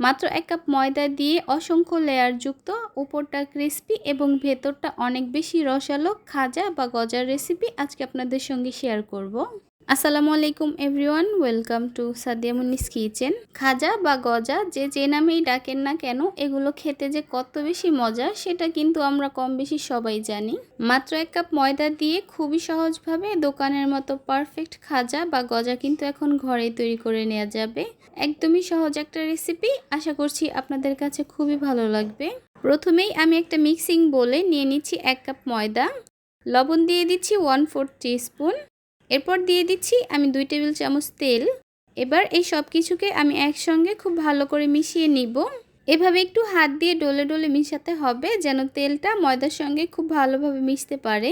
মাত্র এক কাপ ময়দা দিয়ে অসংখ্য লেয়ারযুক্ত উপরটা ক্রিস্পি এবং ভেতরটা অনেক বেশি রসালো, খাজা বা গজার রেসিপি আজকে আপনাদের সঙ্গে শেয়ার করব। আসসালামু আলাইকুম everyone, welcome to Sadiamunis kitchen. খাজা বা গজা যে যে নামেই ডাকেন না কেন, এগুলো খেতে যে কত বেশি মজা, সেটা কিন্তু আমরা কম বেশি সবাই জানি। মাত্র এক কাপ ময়দা দিয়ে খুবই সহজভাবে দোকানের মতো পারফেক্ট খাজা বা গজা কিন্তু এখন ঘরেই তৈরি করে নেওয়া যাবে। একদমই সহজ একটা রেসিপি, আশা করছি আপনাদের কাছে খুবই ভালো লাগবে। প্রথমেই আমি একটা মিক্সিং বলে নিয়ে নিচ্ছি এক কাপ ময়দা। লবণ দিয়ে দিচ্ছি ওয়ান ফোর স্পুন। এরপর দিয়ে দিচ্ছি আমি দুই টেবিল চামচ তেল। এবার এই সব কিছুকে আমি একসঙ্গে খুব ভালো করে মিশিয়ে নিব। এভাবে একটু হাত দিয়ে ডলে ডলে মিশাতে হবে যেন তেলটা ময়দার সঙ্গে খুব ভালোভাবে মিশতে পারে।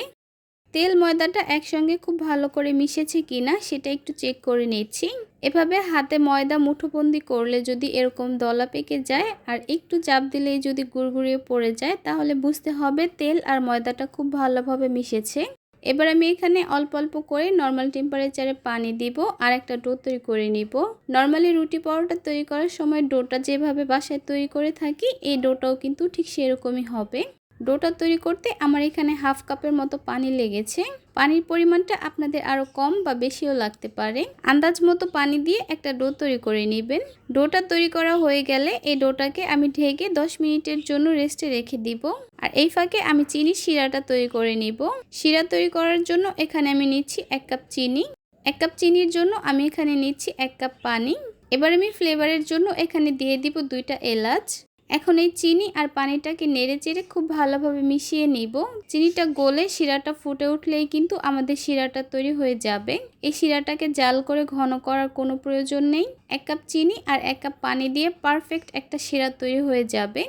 তেল ময়দাটা একসঙ্গে খুব ভালো করে মিশেছে কিনা সেটা একটু চেক করে নিচ্ছি। এভাবে হাতে ময়দা মুঠোবন্দি করলে যদি এরকম দলা পেকে যায় আর একটু চাপ দিলেই যদি গুড়গুড়িয়ে পড়ে যায় তাহলে বুঝতে হবে তেল আর ময়দাটা খুব ভালোভাবে মিশেছে। এবার আমি এখানে অল্প অল্প করে নর্মাল টেম্পারেচারে পানি দিব, আর একটা ডো তৈরি করে নিব। নর্মালি রুটি পরোটা তৈরি করার সময় ডোটা যেভাবে বাসায় তৈরি করে থাকি, এই ডোটাও কিন্তু ঠিক সেরকমই হবে। ডোটা তৈরি করতে আমার এখানে হাফ কাপের মতো পানি লেগেছে। পানির পরিমাণটা আপনাদের আরও কম বা বেশিও লাগতে পারে। আন্দাজ মতো পানি দিয়ে একটা ডো তৈরি করে নেবেন। ডোটা তৈরি করা হয়ে গেলে এই ডোটাকে আমি ঢেকে 10 মিনিটের জন্য রেস্টে রেখে দিব। আর এই ফাঁকে আমি চিনি শিরাটা তৈরি করে নিব। শিরা তৈরি করার জন্য এখানে আমি নিচ্ছি এক কাপ চিনি। এক কাপ চিনির জন্য আমি এখানে নিচ্ছি এক কাপ পানি। এবার আমি ফ্লেভারের জন্য এখানে দিয়ে দিব দুইটা এলাচ। এখন এই চিনি আর পানিটাকে নেড়ে চেড়ে খুব ভালোভাবে মিশিয়ে নিব। চিনিটা গলে শিরাটা ফুটে উঠলেই কিন্তু আমাদের শিরাটা তৈরি হয়ে যাবে। এই শিরাটাকে জাল করে ঘন করার কোনো প্রয়োজন নেই। এক কাপ চিনি আর এক কাপ পানি দিয়ে পারফেক্ট একটা শিরা তৈরি হয়ে যাবে।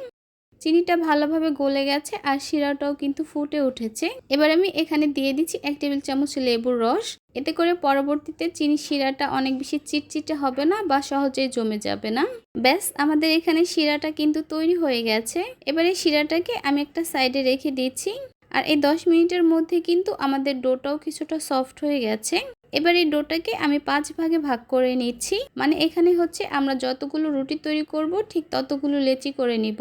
চিনিটা ভালোভাবে গলে গেছে আর শিরাটাও কিন্তু ফুটে উঠেছে। এবার আমি এখানে দিয়ে দিচ্ছি এক টেবিল চামচ লেবুর রস। এতে করে পরবর্তীতে চিনি শিরাটা অনেক বেশি চিটচিটে হবে না বা সহজেই জমে যাবে না। ব্যাস, আমাদের এখানে শিরাটা কিন্তু তৈরি হয়ে গেছে। এবারে শিরাটাকে আমি একটা সাইডে রেখে দিচ্ছি। আর এই দশ মিনিটের মধ্যে কিন্তু আমাদের ডোটাও কিছুটা সফট হয়ে গেছে। এবার এই ডোটাকে আমি পাঁচ ভাগে ভাগ করে নিচ্ছি। মানে এখানে হচ্ছে আমরা যতগুলো রুটি তৈরি করব, ঠিক ততগুলো লেচি করে নিব।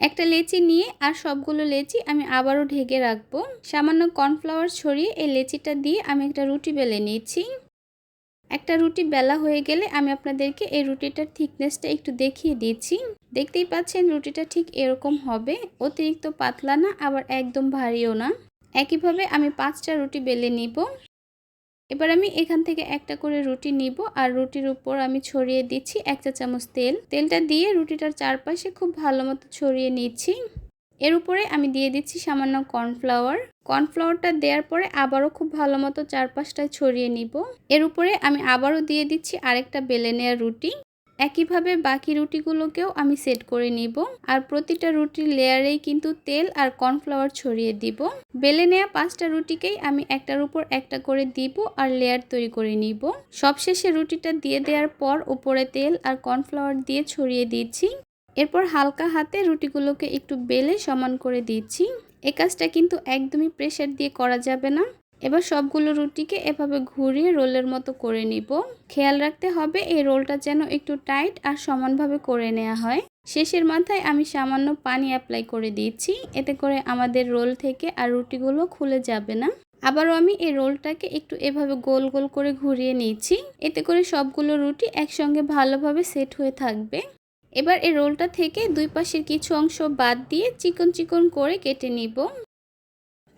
একটা লেচি নিয়ে আর সবগুলো লেচি আমি আবারও ঢেকে রাখব। সামান্য কর্নফ্লাওয়ার ছড়িয়ে এই লেচিটা দিয়ে আমি একটা রুটি বেলে নিয়েছি একটা রুটি বেলা হয়ে গেলে আমি আপনাদেরকে এই রুটিটার থিকনেসটা একটু দেখিয়ে দিচ্ছি। দেখতেই পাচ্ছেন রুটিটা ঠিক এরকম হবে। অতিরিক্ত পাতলা না, আবার একদম ভারীও না। একইভাবে আমি পাঁচটা রুটি বেলে নিব। এবার আমি এখান থেকে একটা করে রুটি নিব, আর রুটির উপর আমি ছড়িয়ে দিচ্ছি এক চা চামচ তেল। তেলটা দিয়ে রুটিটার চারপাশে খুব ভালো মতো ছড়িয়ে নিচ্ছি। এর উপরে আমি দিয়ে দিচ্ছি সামান্য কর্নফ্লাওয়ার। কর্নফ্লাওয়ারটা দেওয়ার পরে আবারও খুব ভালো মতো চারপাশটায় ছড়িয়ে নিব। এর উপরে আমি আবারও দিয়ে দিচ্ছি আরেকটা বেলে নেওয়া রুটি। একইভাবে বাকি রুটিগুলোকেও আমি সেট করে নিব আর প্রতিটা রুটির লেয়ারেই কিন্তু তেল আর কর্নফ্লাওয়ার ছড়িয়ে দিব। বেলে নেওয়া পাঁচটা রুটিকেই আমি একটার উপর একটা করে দিব আর লেয়ার তৈরি করে নিব। সবশেষে রুটিটা দিয়ে দেওয়ার পর উপরে তেল আর কর্নফ্লাওয়ার দিয়ে ছড়িয়ে দিচ্ছি। এরপর হালকা হাতে রুটিগুলোকে একটু বেলে সমান করে দিচ্ছি। এ কাজটা কিন্তু একদমই প্রেশার দিয়ে করা যাবে না। এবার সবগুলো রুটিকে এভাবে ঘুরিয়ে রোলের মতো করে নিব। খেয়াল রাখতে হবে এই রোলটা যেন একটু টাইট আর সমানভাবে করে নেওয়া হয়। শেষের মাথায় আমি সামান্য পানি অ্যাপ্লাই করে দিয়েছি। এতে করে আমাদের রোল থেকে আর রুটিগুলো খুলে যাবে না। আবারও আমি এই রোলটাকে একটু এভাবে গোল গোল করে ঘুরিয়ে নিয়েছি। এতে করে সবগুলো রুটি একসঙ্গে ভালোভাবে সেট হয়ে থাকবে। এবার এই রোলটা থেকে দুই পাশের কিছু অংশ বাদ দিয়ে চিকন চিকন করে কেটে নিব।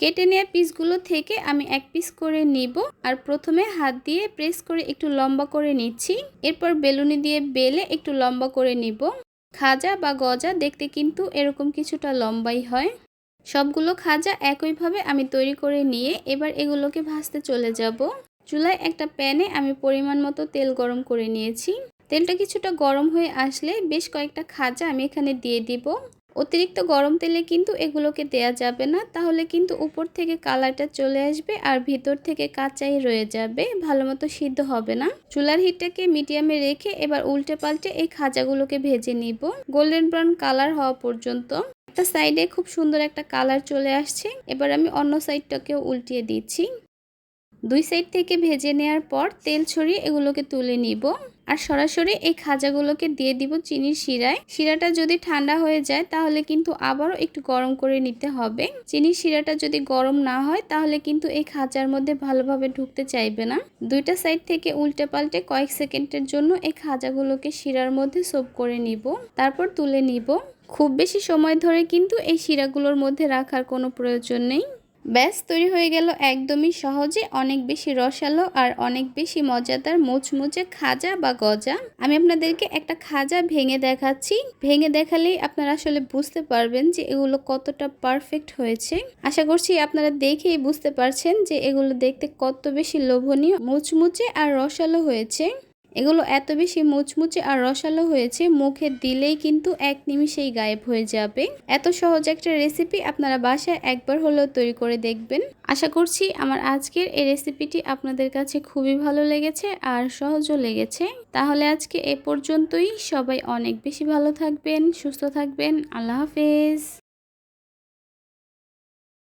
কেটে নেওয়া পিসগুলো থেকে আমি এক পিস করে নিব। আর প্রথমে হাত দিয়ে প্রেস করে একটু লম্বা করে নিচ্ছি। এরপর বেলুনি দিয়ে বেলে একটু লম্বা করে নিব। খাজা বা গজা দেখতে কিন্তু এরকম কিছুটা লম্বাই হয়। সবগুলো খাজা একইভাবে আমি তৈরি করে নিয়ে এবার এগুলোকে ভাজতে চলে যাব। চুলায় একটা প্যানে আমি পরিমাণ মতো তেল গরম করে নিয়েছি। তেলটা কিছুটা গরম হয়ে আসলে বেশ কয়েকটা খাজা আমি এখানে দিয়ে দিব। অতিরিক্ত গরম তেলে কিন্তু এগুলোকে দেয়া যাবে না, তাহলে কিন্তু উপর থেকে কালারটা চলে আসবে আর ভিতর থেকে কাঁচাই রয়ে যাবে, ভালো মতো সিদ্ধ হবে না। চুলার হিটটাকে মিডিয়ামে রেখে এবার উল্টে পাল্টে এই খাজাগুলোকে ভেজে নিব। গোল্ডেন ব্রাউন কালার হওয়া পর্যন্ত। একটা সাইডে খুব সুন্দর একটা কালার চলে আসছে, এবার আমি অন্য সাইডটাকেও উল্টিয়ে দিচ্ছি। দুই সাইড থেকে ভেজে নেওয়ার পর তেল ছড়িয়ে এগুলোকে তুলে নিব। আর সরাসরি এই খাজাগুলোকে দিয়ে দিব চিনির শিরায়। শিরাটা যদি ঠান্ডা হয়ে যায়, তাহলে কিন্তু আবারও একটু গরম করে নিতে হবে। চিনির শিরাটা যদি গরম না হয়, তাহলে কিন্তু এই খাজার মধ্যে ভালোভাবে ঢুকতে চাইবে না। দুইটা সাইড থেকে উল্টে পাল্টে কয়েক সেকেন্ডের জন্য এই খাজাগুলোকে শিরার মধ্যে সোপ করে নিব। তারপর তুলে নিব। খুব বেশি সময় ধরে কিন্তু এই শিরাগুলোর মধ্যে রাখার কোনো প্রয়োজন নেই। ব্যাস, তৈরি হয়ে গেল একদমই সহজে, অনেক বেশি রসালো আর অনেক বেশি মজাদার মুচমুচে খাজা বা গজা। আমি আপনাদেরকে একটা খাজা ভেঙে দেখাচ্ছি। ভেঙে দেখালেই আপনারা আসলে বুঝতে পারবেন যে এগুলো কতটা পারফেক্ট হয়েছে। আশা করছি আপনারা দেখেই বুঝতে পারছেন যে এগুলো দেখতে কত বেশি লোভনীয়, মুচমুচে আর রসালো হয়েছে। এগুলো এত বেশি মুচমুচে আর রসালো হয়েছে, মুখে দিলেই কিন্তু এক নিমিষেই গায়েব হয়ে যাবে। এত সহজ একটা রেসিপি আপনারা বাসায় একবার হলেও তৈরি করে দেখবেন। আশা করছি আমার আজকের এই রেসিপিটি আপনাদের কাছে খুবই ভালো লেগেছে আর সহজও লেগেছে। তাহলে আজকে এ পর্যন্তই। সবাই অনেক বেশি ভালো থাকবেন, সুস্থ থাকবেন। আল্লাহ হাফেজ।